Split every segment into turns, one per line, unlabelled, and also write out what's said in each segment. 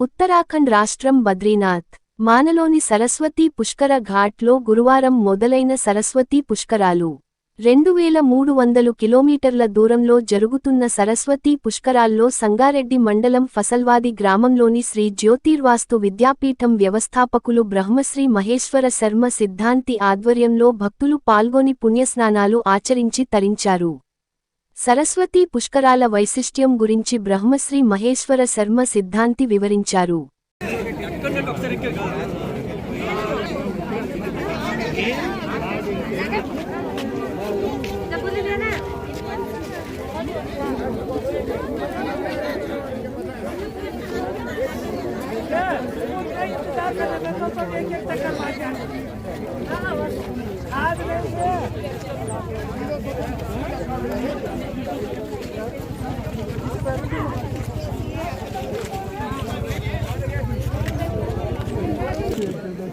ఉత్తరాఖండ్ రాష్ట్రం బద్రీనాథ్ మానలోని సరస్వతీ పుష్కర ఘాట్లో గురువారం మొదలైన సరస్వతీ పుష్కరాలు. రెండు వేల మూడు వందలు కిలోమీటర్ల దూరంలో జరుగుతున్న సరస్వతీ పుష్కరాల్లో సంగారెడ్డి మండలం ఫసల్వాది గ్రామంలోని శ్రీ జ్యోతిర్వాస్తు విద్యాపీఠం వ్యవస్థాపకులు బ్రహ్మశ్రీ మహేశ్వర శర్మ సిద్ధాంతి ఆధ్వర్యంలో భక్తులు పాల్గొని పుణ్యస్నానాలు ఆచరించి తరించారు. సరస్వతీ పుష్కరాల వైశిష్ట్యం గురించి బ్రహ్మశ్రీ మహేశ్వర శర్మ సిద్ధాంతి వివరించారు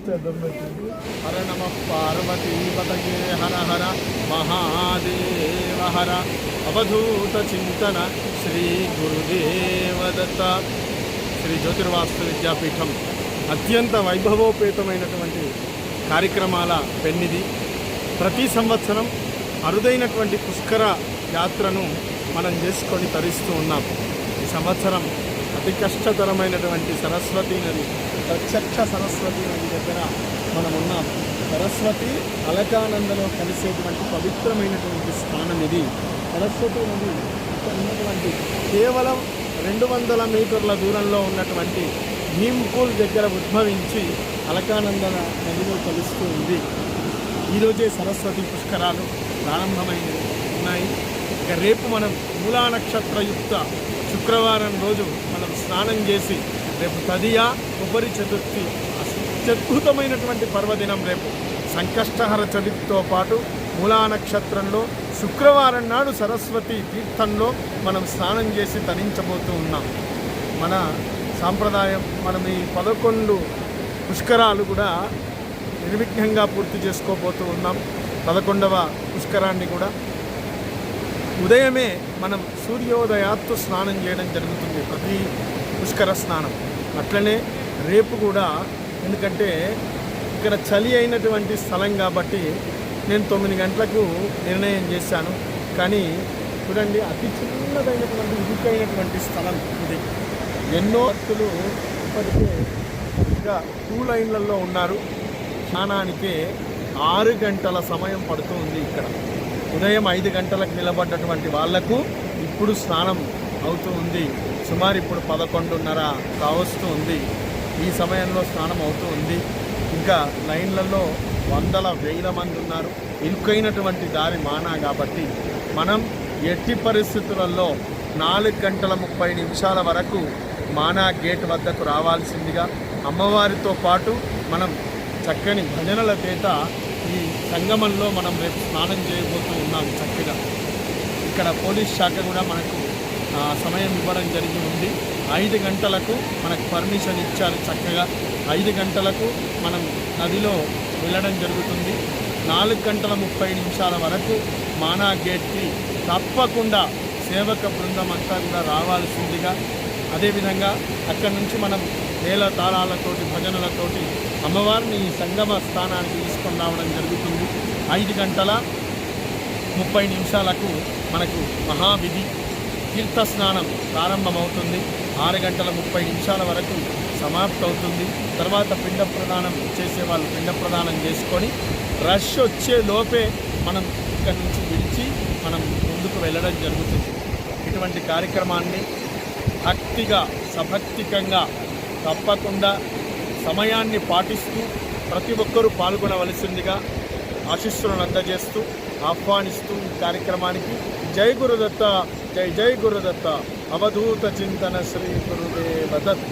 హర నమ పార్వతీపతకే హర హర మహాదేవ హర అవధూత చింతన శ్రీ గురుదేవదత్త శ్రీ జ్యోతిర్వాస్తు విద్యాపీఠం అత్యంత వైభవోపేతమైనటువంటి కార్యక్రమాల పెన్నిది ప్రతి సంవత్సరం అరుదైనటువంటి పుష్కర యాత్రను మనం చేసుకొని తరిస్తూ ఉన్నాం. ఈ సంవత్సరం అతి కష్టతరమైనటువంటి సరస్వతి నది ప్రత్యక్ష సరస్వతి నది దగ్గర మనం ఉన్నాం సరస్వతి అలకానందలో కలిసేటువంటి పవిత్రమైనటువంటి స్థానం ఇది. సరస్వతి నది ఇక్కడ ఉన్నటువంటి కేవలం రెండు వందల మీటర్ల దూరంలో ఉన్నటువంటి భీంపూల్ దగ్గర ఉద్భవించి అలకానందన నదిలో కలుస్తూ ఉంది. ఈరోజే సరస్వతి పుష్కరాలు ప్రారంభమైన ఉన్నాయి. ఇక రేపు మనం మూలా నక్షత్రయుక్త శుక్రవారం రోజు స్నానం చేసి రేపు తదియా ఉపరి చతుర్థి అత్యద్భుతమైనటువంటి పర్వదినం రేపు. సంకష్టహర చతుర్థితో పాటు మూలా నక్షత్రంలో శుక్రవారం నాడు సరస్వతి తీర్థంలో మనం స్నానం చేసి తరించబోతూ ఉన్నాం. మన సాంప్రదాయం మనం ఈ పదకొండు పుష్కరాలు కూడా నిర్విఘ్నంగా పూర్తి చేసుకోబోతూ ఉన్నాం. పదకొండవ పుష్కరాన్ని కూడా. ఉదయమే మనం సూర్యోదయాత్తు స్నానం చేయడం జరుగుతుంది. ప్రతి పుష్కర స్నానం. అట్లనే రేపు కూడా ఎందుకంటే ఇక్కడ చలి అయినటువంటి స్థలం కాబట్టి నేను తొమ్మిది గంటలకు నిర్ణయం చేశాను. కానీ చూడండి అతి చిన్నదైనటువంటి ఇరుకైనటువంటి స్థలం ఇది. ఎన్నో భక్తులు ఇప్పటికే ఇంకా టూ లైన్లలో ఉన్నారు. స్నానానికి ఆరు గంటల సమయం పడుతుంది ఇక్కడ. ఉదయం ఐదు గంటలకు నిలబడ్డటువంటి వాళ్ళకు ఇప్పుడు స్నానం అవుతూ ఉంది. సుమారు ఇప్పుడు పదకొండున్నర కావస్తూ ఉంది. ఈ సమయంలో స్నానం అవుతూ ఉంది. ఇంకా లైన్లలో వందల వేల మంది ఉన్నారు. ఇరుకైనటువంటి దారి మానా కాబట్టి మనం ఎట్టి పరిస్థితులలో నాలుగు గంటల ముప్పై నిమిషాల వరకు మానా గేట్ వద్దకు రావాల్సిందిగా అమ్మవారితో పాటు మనం చక్కని భజనల చేత ఈ సంగమంలో మనం రేపు స్నానం చేయబోతూ ఉన్నాం చక్కగా. ఇక్కడ పోలీస్ శాఖ కూడా మనకు సమయం ఇవ్వడం జరిగి ఉంది. ఐదు గంటలకు మనకు పర్మిషన్ ఇచ్చారు చక్కగా. ఐదు గంటలకు మనం నదిలో వెళ్ళడం జరుగుతుంది. నాలుగు గంటల ముప్పై నిమిషాల వరకు మానా గేట్కి తప్పకుండా సేవక బృందం అంతా కూడా రావాల్సిందిగా. అదేవిధంగా అక్కడి నుంచి మనం వేల తాళాలతోటి భజనలతోటి అమ్మవారిని ఈ సంగమ స్థానానికి తీసుకొని రావడం జరుగుతుంది. ఐదు గంటల ముప్పై నిమిషాలకు మనకు మహావిధి తీర్థ స్నానం ప్రారంభమవుతుంది. ఆరు గంటల ముప్పై నిమిషాల వరకు సమాప్తి అవుతుంది తర్వాత పిండ ప్రదానం చేసే వాళ్ళు పిండ ప్రదానం చేసుకొని రష్ వచ్చే లోపే మనం ఇక్కడి నుంచి విడిచి మనం ముందుకు వెళ్ళడం జరుగుతుంది. ఇటువంటి కార్యక్రమాన్ని భక్తిగా సభక్తికంగా తప్పకుండా సమయాన్ని పాటిస్తూ ప్రతి ఒక్కరూ పాల్గొనవలసిందిగా ఆశీస్సులను అందజేస్తూ ఆహ్వానిస్తూ ఈ కార్యక్రమానికి ಜೈ ಗುರುದತ್ತ ಜೈ ಜೈ ಗುರುದತ್ತ ಅವಧೂತ ಚಿಂತನ ಶ್ರೀ ಗುರುದೇವ ದತ್ತ.